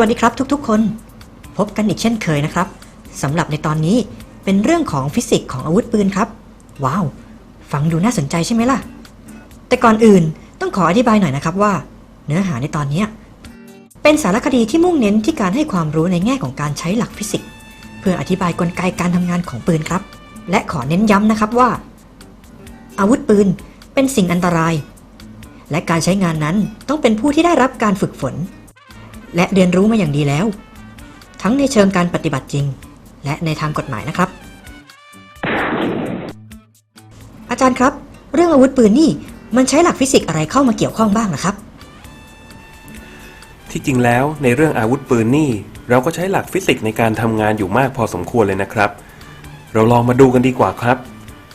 วัสดีครับทุกๆคน พบกันอีกเช่นเคยนะครับสำหรับในตอนนี้เป็นเรื่องของฟิสิกส์ของอาวุธปืนครับ ว้าว ฟังดูน่าสนใจใช่ไหมล่ะ แต่ก่อนอื่นต้องขออธิบายหน่อยนะครับว่า เนื้อหาในตอนนี้ เป็นสารคดีที่มุ่งเน้นที่การให้ความรู้ในแง่ของการใช้หลักฟิสิกส์เพื่ออธิบายกลไกการทำงานของปืนครับ และขอเน้นย้ำนะครับว่า อาวุธปืนเป็นสิ่งอันตราย และการใช้งานนั้นต้องเป็นผู้ที่ได้รับการฝึกฝน และเรียนรู้มาอย่างดีแล้ว ทั้งในเชิงการปฏิบัติจริง และในทางกฎหมายนะครับ อาจารย์ครับ เรื่องอาวุธปืนนี่มันใช้หลักฟิสิกส์อะไรเข้ามาเกี่ยวข้องบ้างนะครับ ที่จริงแล้วในเรื่องอาวุธปืนนี่เราก็ใช้หลักฟิสิกส์ในการทำงานอยู่มากพอสมควรเลยนะครับ เราลองมาดูกันดีกว่าครับ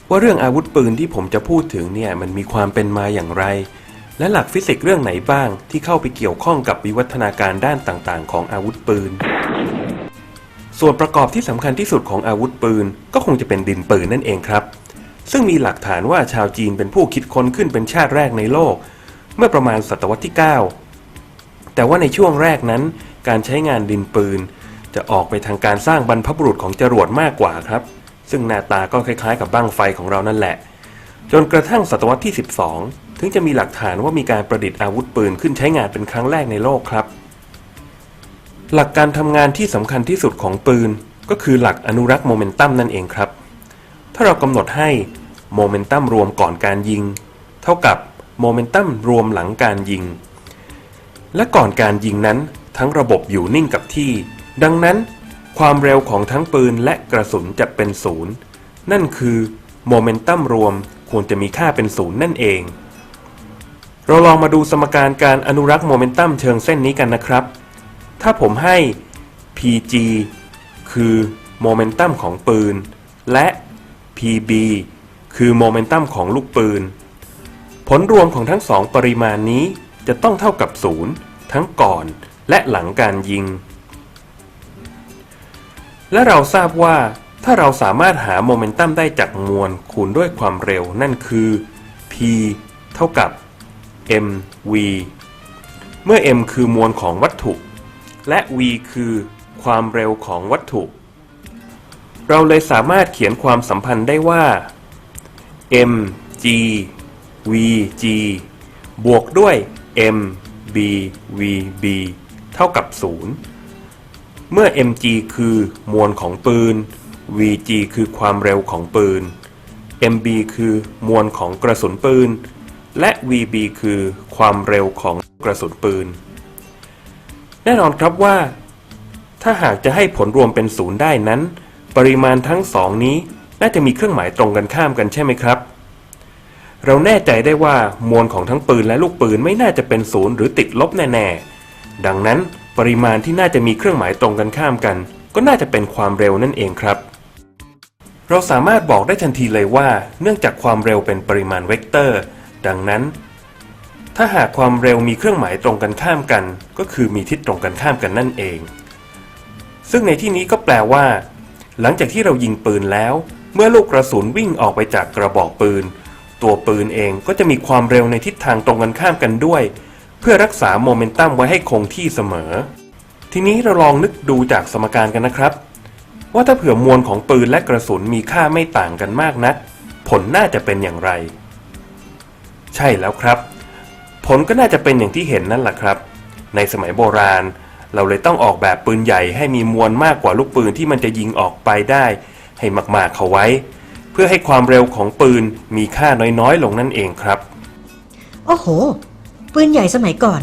ว่าเรื่องอาวุธปืนที่ผมจะพูดถึงเนี่ยมันมีความเป็นมาอย่างไร และหลักฟิสิกส์เรื่องไหนบ้างที่เข้าไปเกี่ยวข้องกับวิวัฒนาการด้านต่างๆ ของอาวุธปืน ส่วนประกอบที่สำคัญที่สุดของอาวุธปืน ก็คงจะเป็นดินปืนนั่นเองครับ ซึ่งมีหลักฐานว่าชาวจีนเป็นผู้คิดค้นขึ้นเป็นชาติแรกในโลก เมื่อประมาณศตวรรษที่ 9 แต่ว่าในช่วงแรกนั้น การใช้งานดินปืน จะออกไปทางการสร้างบรรพบุรุษของจรวดมากกว่าครับ ซึ่งหน้าตาก็คล้ายๆ กับบั้งไฟของเรานั่นแหละ จนกระทั่งศตวรรษที่ 12 ถึงจะมีหลักฐานว่ามีการประดิษฐ์อาวุธปืนขึ้นใช้งานเป็นครั้งแรกในโลกครับ หลักการทำงานที่สำคัญที่สุดของปืน ก็คือหลักอนุรักษ์โมเมนตัมนั่นเองครับ ถ้าเรากำหนดให้โมเมนตัมรวมก่อนการยิง เท่ากับโมเมนตัมรวมหลังการยิง และก่อนการยิงนั้น ทั้งระบบอยู่นิ่งกับที่ ดังนั้น ความเร็วของทั้งปืนและกระสุนจะเป็นศูนย์นั่นคือโมเมนตัมรวมควรจะมีค่าเป็นศูนย์นั่นเอง เราลองมาดูสมการการอนุรักษ์โมเมนตัมเชิงเส้นนี้กันนะครับ ถ้าผมให้ pg คือโมเมนตัมของปืน และ pb คือโมเมนตัมของลูกปืน ผลรวมของทั้งสองปริมาณนี้จะต้องเท่ากับศูนย์ทั้งก่อนและหลังการยิง และเราทราบว่า ถ้าเราสามารถหาโมเมนตัมได้จากมวลคูณด้วยความเร็วนั่นคือ p เท่ากับ mv เมื่อ m คือมวลของวัตถุ และ v คือความเร็วของวัตถุ เราเลยสามารถเขียนความสัมพันธ์ได้ว่า mg vg บวกด้วย mb vb เท่ากับ 0 เมื่อ mg คือมวลของปืน vg คือความเร็วของปืน mb คือมวลของกระสุนปืน และ vb คือความเร็วของกระสุนปืน แน่นอนครับว่า ถ้าหากจะให้ผลรวมเป็นศูนย์ได้นั้น ปริมาณทั้งสองนี้น่าจะมีเครื่องหมายตรงกันข้ามกันใช่ไหมครับ เราแน่ใจได้ว่ามวลของทั้งปืนและลูกปืนไม่น่าจะเป็นศูนย์หรือติดลบแน่ๆ ดังนั้นปริมาณที่น่าจะมีเครื่องหมายตรงกันข้ามกัน ก็น่าจะเป็นความเร็วนั่นเองครับ เราสามารถบอกได้ทันทีเลยว่า เนื่องจากความเร็วเป็นปริมาณเวกเตอร์ ดังนั้น ถ้าหากความเร็วมีเครื่องหมายตรงกันข้ามกัน ก็คือมีทิศตรงกันข้ามกันนั่นเอง ซึ่งในที่นี้ก็แปลว่า หลังจากที่เรายิงปืนแล้ว เมื่อลูกกระสุนวิ่งออกไปจากกระบอกปืน ตัวปืนเองก็จะมีความเร็วในทิศทางตรงกันข้ามกันด้วย เพื่อรักษาโมเมนตัมไว้ให้คงที่เสมอ ทีนี้เราลองนึกดูจากสมการกันนะครับว่าถ้าเผื่อมวลของปืนและกระสุนมีค่าไม่ต่างกันมากนัก ผลน่าจะเป็นอย่างไร ใช่แล้วครับ ผลก็น่าจะเป็นอย่างที่เห็นนั่นแหละครับ ในสมัยโบราณ เราเลยต้องออกแบบปืนใหญ่ให้มีมวลมากกว่าลูกปืนที่มันจะยิงออกไปได้ ให้มากๆเข้าไว้ เพื่อให้ความเร็วของปืนมีค่าน้อยๆ ลงนั่นเองครับ โอ้โห ปืนใหญ่สมัยก่อน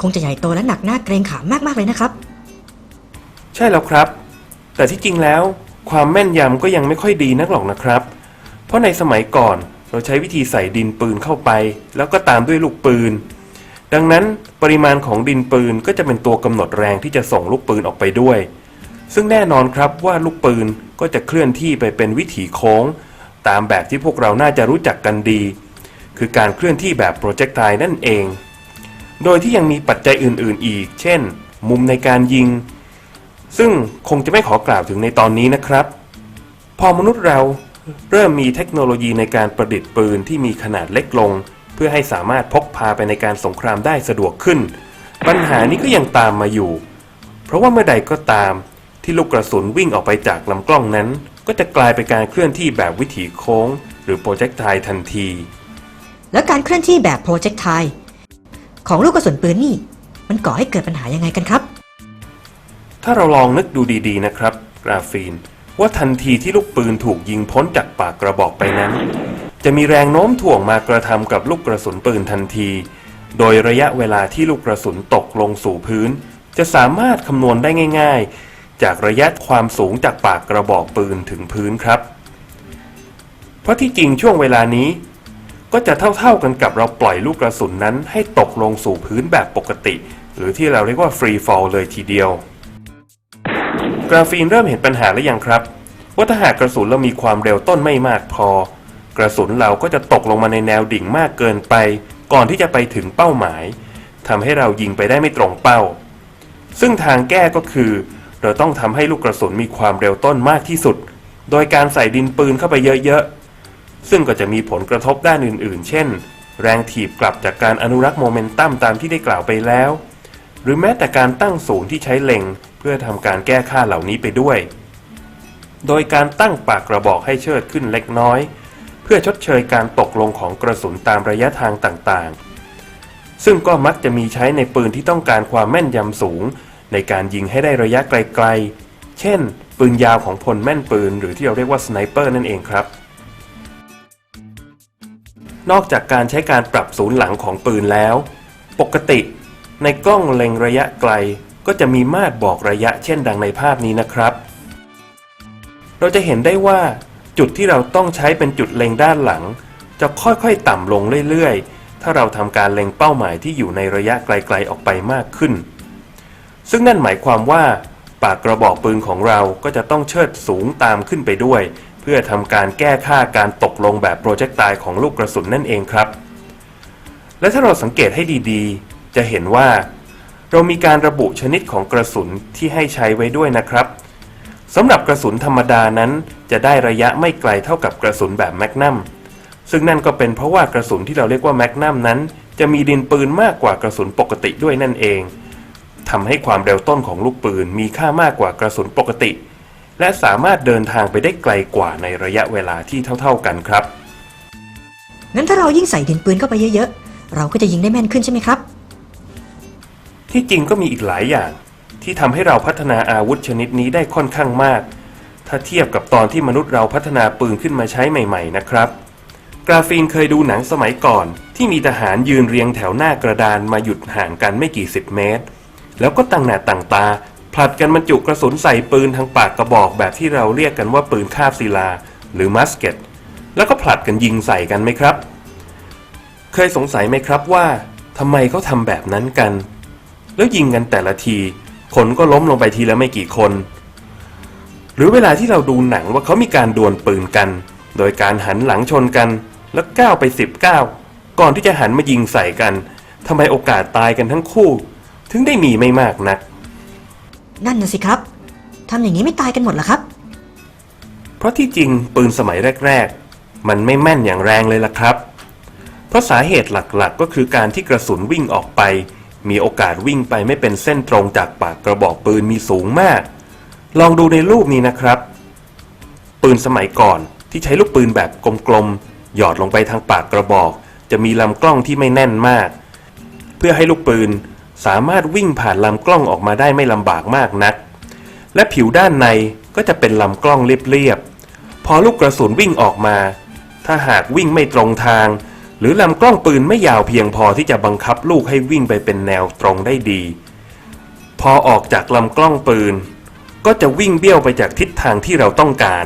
คงจะใหญ่โตและหนักหน้าเกรงขามมากๆเลยนะครับ ใช่แล้วครับ แต่ที่จริงแล้ว ความแม่นยำก็ยังไม่ค่อยดีนักหรอกนะครับ เพราะในสมัยก่อน เราใช้วิธีใส่ดินปืนเข้าไป แล้วก็ตามด้วยลูกปืน ดังนั้นปริมาณของดินปืนก็จะเป็นตัวกำหนดแรงที่จะส่งลูกปืนออกไปด้วย ซึ่งแน่นอนครับว่าลูกปืนก็จะเคลื่อนที่ไปเป็นวิถีโค้ง ตามแบบที่พวกเราน่าจะรู้จักกันดี คือการเคลื่อนที่แบบโปรเจกไทนั่นเอง โดยที่ยังมีปัจจัยอื่น ๆ อีก เช่น มุมในการยิง ซึ่งคงจะไม่ขอกล่าวถึงในตอนนี้นะครับ พอมนุษย์เรา เริ่มมีเทคโนโลยีในการประดิษฐ์ปืนที่มีขนาดเล็กลง เพื่อให้สามารถพกพาไปในการสงครามได้สะดวกขึ้น ปัญหานี้ก็ยังตามมาอยู่ เพราะว่าเมื่อใดก็ตาม ที่ลูกกระสุนวิ่งออกไปจากลำกล้องนั้น ก็จะกลายเป็นการเคลื่อนที่แบบวิถีโค้ง หรือโปรเจกไททันที แล้วการเคลื่อนที่แบบโปรเจกไทของลูกกระสุนปืนนี่ มันก่อให้เกิดปัญหายังไงกันครับ ถ้าเราลองนึกดูดีๆนะครับ กราฟีน ว่าทันทีที่ลูกปืนถูกยิงพ้นจากปากกระบอกไปนั้น จะมีแรงโน้มถ่วงมากระทำกับลูกกระสุนปืนทันที โดยระยะเวลาที่ลูกกระสุนตกลงสู่พื้น จะสามารถคำนวณได้ง่าย ๆ จากระยะความสูงจากปากกระบอกปืนถึงพื้นครับ เพราะที่จริงช่วงเวลานี้ก็จะเท่าๆกันกับเราปล่อยลูกกระสุนนั้นให้ตกลงสู่พื้นแบบปกติ หรือที่เราเรียกว่า free fall เลยทีเดียว กราฟีนเริ่มเห็นปัญหาแล้วยังครับ ว่าถ้าหากกระสุนเรามีความเร็วต้นไม่มากพอ กระสุนเราก็จะตกลงมาในแนวดิ่งมากเกินไป ก่อนที่จะไปถึงเป้าหมายทำให้เรายิงไปได้ไม่ตรงเป้า ซึ่งทางแก้ก็คือ เราต้องทำให้ลูกกระสุนมีความเร็วต้นมากที่สุด โดยการใส่ดินปืนเข้าไปเยอะๆ ซึ่งก็จะมีผลกระทบด้านอื่นๆ เช่น แรงถีบกลับจากการอนุรักษ์โมเมนตัมตามที่ได้กล่าวไปแล้ว หรือแม้แต่การตั้งศูนย์ที่ใช้เล็ง เพื่อทำการแก้ค่าเหล่านี้ไปด้วย โดยการตั้งปากกระบอกให้เชิดขึ้นเล็กน้อย เพื่อชดเชยการตกลงของกระสุนตามระยะทางต่างๆ ซึ่งก็มักจะมีใช้ในปืนที่ต้องการความแม่นยำสูง ในการยิงให้ได้ระยะไกลๆ เช่น ปืนยาวของพลแม่นปืน หรือที่เราเรียกว่าสไนเปอร์นั่นเองครับนอกจากการใช้การปรับศูนย์หลังของปืนแล้ว ปกติ ในกล้องเล็งระยะไกล ก็จะมีมาตรบอกระยะเช่นดังในภาพนี้นะครับ เราจะเห็นได้ว่าจุดที่เราต้องใช้เป็นจุดเล็งด้านหลัง จะค่อยๆต่ำลงเรื่อยๆ ถ้าเราทำการเล็งเป้าหมายที่อยู่ในระยะไกลๆออกไปมากขึ้น ซึ่งนั่นหมายความว่า ปากกระบอกปืนของเราก็จะต้องเชิดสูงตามขึ้นไปด้วย เพื่อทำการแก้ค่าการตกลงแบบโปรเจกตายของลูกกระสุนนั่นเองครับ และถ้าเราสังเกตให้ดีๆ จะเห็นว่า เรามีการระบุชนิดของกระสุนที่ให้ใช้ไว้ด้วยนะครับสำหรับกระสุนธรรมดานั้น จะได้ระยะไม่ไกลเท่ากับกระสุนแบบแมกนัมซึ่งนั่นก็เป็นเพราะว่ากระสุนที่เราเรียกว่าแมกนัมนั้น จะมีดินปืนมากกว่ากระสุนปกติด้วยนั่นเองทำให้ความเร็วต้นของลูกปืนมีค่ามากกว่ากระสุนปกติ และสามารถเดินทางไปได้ไกลกว่าในระยะเวลาที่เท่า ๆกันครับงั้นถ้าเรายิ่งใส่ดินปืนเข้าไปเยอะๆ เราก็จะยิงได้แม่นขึ้นใช่ไหมครับ ที่จริงก็มีอีกหลายอย่าง ที่ทำให้เราพัฒนาอาวุธชนิดนี้ได้ค่อนข้างมาก ถ้าเทียบกับตอนที่มนุษย์เราพัฒนาปืนขึ้นมาใช้ใหม่ ๆ นะครับ กราฟีนเคยดูหนังสมัยก่อน ที่มีทหารยืนเรียงแถวหน้ากระดานมาหยุดห่างกันไม่กี่สิบเมตร แล้วก็ตั้งหน้าตั้งตาผลัดกันบรรจุกระสุนใส่ปืนทางปากกระบอกแบบที่เราเรียกกันว่าปืนคาบศิลา หรือมัสเก็ตแล้วก็ผลัดกันยิงใส่กันไหมครับ เคยสงสัยไหมครับว่าทำไมเขาทำแบบนั้นกัน แล้วยิงกันแต่ละที คนก็ล้มลงไปทีละไม่กี่คน หรือเวลาที่เราดูหนังว่าเขามีการดวลปืนกัน โดยการหันหลังชนกันแล้วก้าวไปสิบก้าวก่อนที่จะหันมายิงใส่กันทำไมโอกาสตายกันทั้งคู่ ถึงได้มีไม่มากนัก นั่นน่ะสิครับทำอย่างนี้ไม่ตายกันหมดเหรอครับ เพราะที่จริงปืนสมัยแรก ๆ มันไม่แม่นอย่างแรงเลยล่ะครับ เพราะสาเหตุหลักๆก็คือการที่กระสุนวิ่งออกไป มีโอกาสวิ่งไปไม่เป็นเส้นตรงจากปากกระบอกปืนมีสูงมาก ลองดูในรูปนี้นะครับ ปืนสมัยก่อนที่ใช้ลูกปืนแบบกลมๆ หยอดลงไปทางปากกระบอก จะมีลำกล้องที่ไม่แน่นมาก เพื่อให้ลูกปืนสามารถวิ่งผ่านลำกล้องออกมาได้ไม่ลำบากมากนัก และผิวด้านในก็จะเป็นลำกล้องเรียบๆ พอลูกกระสุนวิ่งออกมา ถ้าหากวิ่งไม่ตรงทาง หรือลำกล้องปืนไม่ยาวเพียงพอที่จะบังคับลูกให้วิ่งไปเป็นแนวตรงได้ดี พอออกจากลำกล้องปืน ก็จะวิ่งเบี้ยวไปจากทิศทางที่เราต้องการ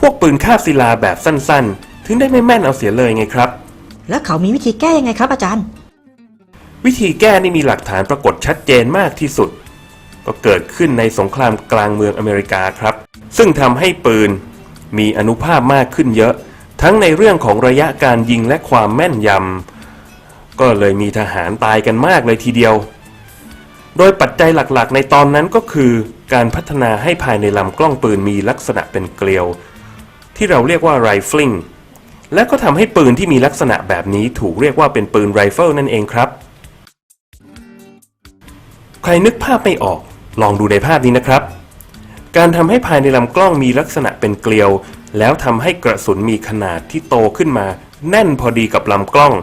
พวกปืนคาบศิลาแบบสั้นๆ ถึงได้ไม่แม่นเอาเสียเลยไงครับ แล้วเขามีวิธีแก้ยังไงครับอาจารย์ วิธีแก้นี่มีหลักฐานปรากฏชัดเจนมากที่สุด ก็เกิดขึ้นในสงครามกลางเมืองอเมริกาครับ ซึ่งทำให้ปืนมีอนุภาพมากขึ้นเยอะ ทั้งในเรื่องของระยะการยิงและความแม่นยำ ก็เลยมีทหารตายกันมากเลยทีเดียว โดยปัจจัยหลักๆ ในตอนนั้นก็คือการพัฒนาให้ภายในลำกล้องปืนมีลักษณะเป็นเกลียว ที่เราเรียกว่าไรฟิล g และก็ทำให้ปืนที่มีลักษณะแบบนี้ถูกเรียกว่าเป็นปืนไรเฟิลนั่นเองครับ ใครนึกภาพไม่ออก ลองดูในภาพนี้นะครับ การทำให้ภายในลำกล้องมีลักษณะเป็นเกลียว แล้วทำให้กระสุนมีขนาดที่โตขึ้นมา แน่นพอดีกับลำกล้อง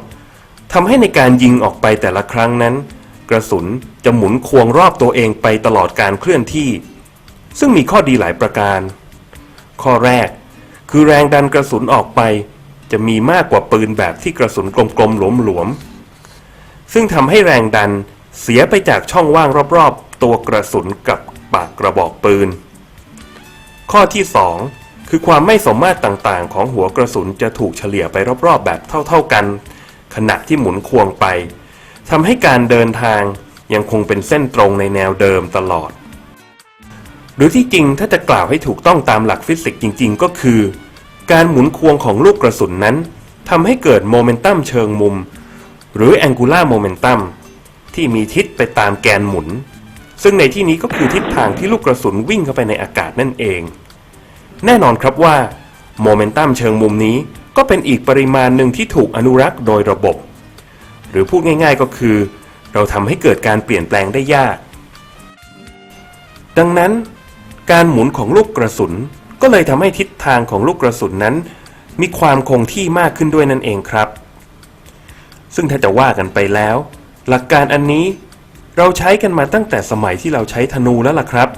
ทำให้ในการยิงออกไปแต่ละครั้งนั้น กระสุนจะหมุนควงรอบตัวเองไปตลอดการเคลื่อนที่ ซึ่งมีข้อดีหลายประการ ข้อแรก คือแรงดันกระสุนออกไป จะมีมากกว่าปืนแบบที่กระสุนกลมๆหลวมๆซึ่งทำให้แรงดันเสียไปจากช่องว่างรอบๆ ตัวกระสุนกับปากกระบอกปืน ข้อที่ 2 คือความไม่สมมาตรต่างๆ ของหัวกระสุนจะถูกเฉลี่ยไปรอบๆ แบบเท่าๆกัน ขณะที่หมุนควงไปทำให้การเดินทางยังคงเป็นเส้นตรงในแนวเดิมตลอด หรือที่จริงถ้าจะกล่าวให้ถูกต้องตามหลักฟิสิกส์จริง ๆ ก็คือ การหมุนควงของลูกกระสุนนั้นทำให้เกิดโมเมนตัมเชิงมุม หรือ angular momentum ที่มีทิศไปตามแกนหมุน ซึ่งในที่นี้ก็คือทิศทางที่ลูกกระสุนวิ่งเข้าไปในอากาศนั่นเอง แน่นอนครับว่าโมเมนตัมเชิงมุมนี้ก็เป็นอีกปริมาณหนึ่งที่ถูกอนุรักษ์โดยระบบ หรือพูดง่ายๆก็คือ เราทำให้เกิดการเปลี่ยนแปลงได้ยาก ดังนั้น การหมุนของลูกกระสุนก็เลยทำให้ทิศทางของลูกกระสุนนั้น มีความคงที่มากขึ้นด้วยนั่นเองครับ ซึ่งถ้าจะว่ากันไปแล้ว หลักการอันนี้เราใช้กันมาตั้งแต่สมัยที่เราใช้ธนูแล้วล่ะครับ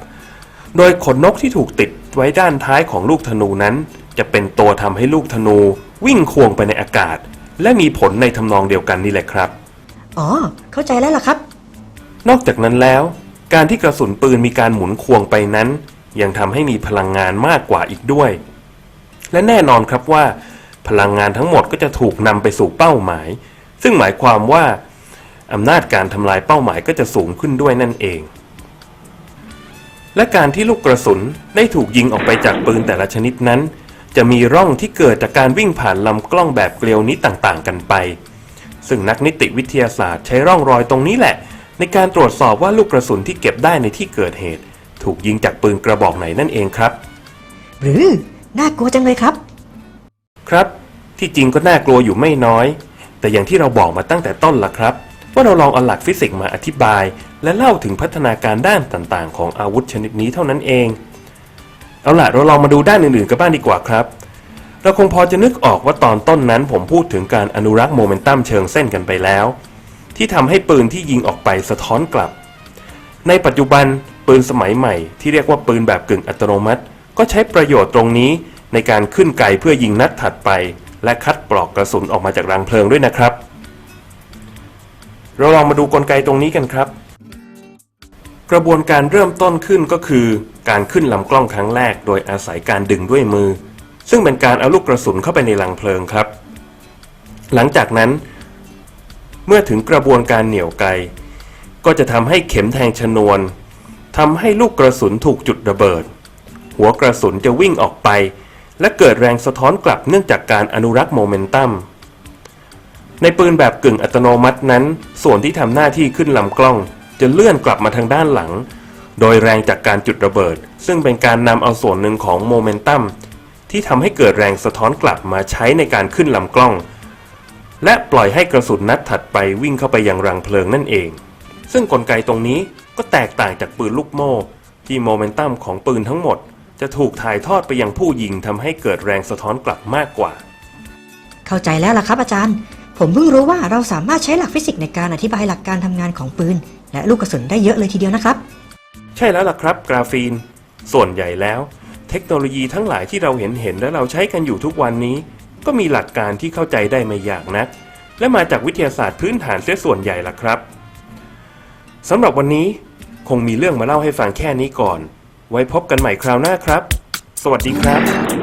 โดยขนนกที่ถูกติด ไว้ด้านท้ายของลูกธนูนั้น จะเป็นตัวทำให้ลูกธนูวิ่งควงไปในอากาศ และมีผลในทำนองเดียวกันนี่แหละครับ อ๋อ เข้าใจแล้วล่ะครับ นอกจากนั้นแล้ว การที่กระสุนปืนมีการหมุนควงไปนั้น ยังทำให้มีพลังงานมากกว่าอีกด้วย และแน่นอนครับว่า พลังงานทั้งหมดก็จะถูกนำไปสู่เป้าหมาย ซึ่งหมายความว่าอำนาจการทำลายเป้าหมายก็จะสูงขึ้นด้วยนั่นเอง และการที่ลูกกระสุนได้ถูกยิงออกไปจากปืนแต่ละชนิดนั้น จะมีร่องที่เกิดจากการวิ่งผ่านลำกล้องแบบเกลียวนี้ต่างๆ กันไป ซึ่งนักนิติวิทยาศาสตร์ใช้ร่องรอยตรงนี้แหละ ในการตรวจสอบว่าลูกกระสุนที่เก็บได้ในที่เกิดเหตุ ถูกยิงจากปืนกระบอกไหนนั่นเองครับ หรือน่ากลัวจังเลยครับ ครับ ที่จริงก็น่ากลัวอยู่ไม่น้อย แต่อย่างที่เราบอกมาตั้งแต่ต้นล่ะครับ ว่าเราลองเอาหลักฟิสิกส์มาอธิบาย และเล่าถึงพัฒนาการด้านต่างๆ ของอาวุธชนิดนี้เท่านั้นเอง เอาล่ะเราลองมาดูด้านอื่นๆกันบ้างดีกว่าครับ เราคงพอจะนึกออกว่าตอนต้นนั้นผมพูดถึงการอนุรักษ์โมเมนตัมเชิงเส้นกันไปแล้ว ที่ทำให้ปืนที่ยิงออกไปสะท้อนกลับ ในปัจจุบันปืนสมัยใหม่ ที่เรียกว่าปืนแบบกึ่งอัตโนมัติ ก็ใช้ประโยชน์ตรงนี้ในการขึ้นไกเพื่อยิงนัดถัดไป และคัดปลอกกระสุนออกมาจากรังเพลิงด้วยนะครับ เราลองมาดูกลไกตรงนี้กันครับ กระบวนการเริ่มต้นขึ้นก็คือ การขึ้นลำกล้องครั้งแรก โดยอาศัยการดึงด้วยมือ ซึ่งเป็นการเอาลูกกระสุนเข้าไปในรังเพลิงครับ หลังจากนั้น เมื่อถึงกระบวนการเหนี่ยวไกก็จะทำให้เข็มแทงชนวนทำให้ลูกกระสุนถูกจุดระเบิด หัวกระสุนจะวิ่งออกไป และเกิดแรงสะท้อนกลับเนื่องจากการอนุรักษ์โมเมนตัมในปืนแบบกึ่งอัตโนมัตินั้น ส่วนที่ทำหน้าที่ขึ้นลำกล้อง จะเลื่อนกลับมาทางด้านหลัง โดยแรงจากการจุดระเบิด ซึ่งเป็นการนำเอาส่วนหนึ่งของโมเมนตัมที่ทำให้เกิดแรงสะท้อนกลับมาใช้ในการขึ้นลำกล้อง และปล่อยให้กระสุนนัดถัดไปวิ่งเข้าไปยังรังเพลิงนั่นเอง ซึ่งกลไกตรงนี้ก็แตกต่างจากปืนลูกโม่ที่โมเมนตัมของปืนทั้งหมด จะถูกถ่ายทอดไปยังผู้ยิงทำให้เกิดแรงสะท้อนกลับมากกว่า เข้าใจแล้วล่ะครับอาจารย์ ผมเพิ่งรู้ว่าเราสามารถใช้หลักฟิสิกส์ในการอธิบายหลักการทำงานของปืน และลูกกระสุนได้เยอะเลยทีเดียวนะครับ ใช่แล้วล่ะครับ กราฟีน ส่วนใหญ่แล้ว เทคโนโลยีทั้งหลายที่เราเห็นเห็นและเราใช้กันอยู่ทุกวันนี้ ก็มีหลักการที่เข้าใจได้ไม่ยากนัก และมาจากวิทยาศาสตร์พื้นฐานเสียส่วนใหญ่ล่ะครับสำหรับวันนี้คงมีเรื่องมาเล่าให้ฟังแค่นี้ก่อน ไว้พบกันใหม่คราวหน้าครับ สวัสดีครับ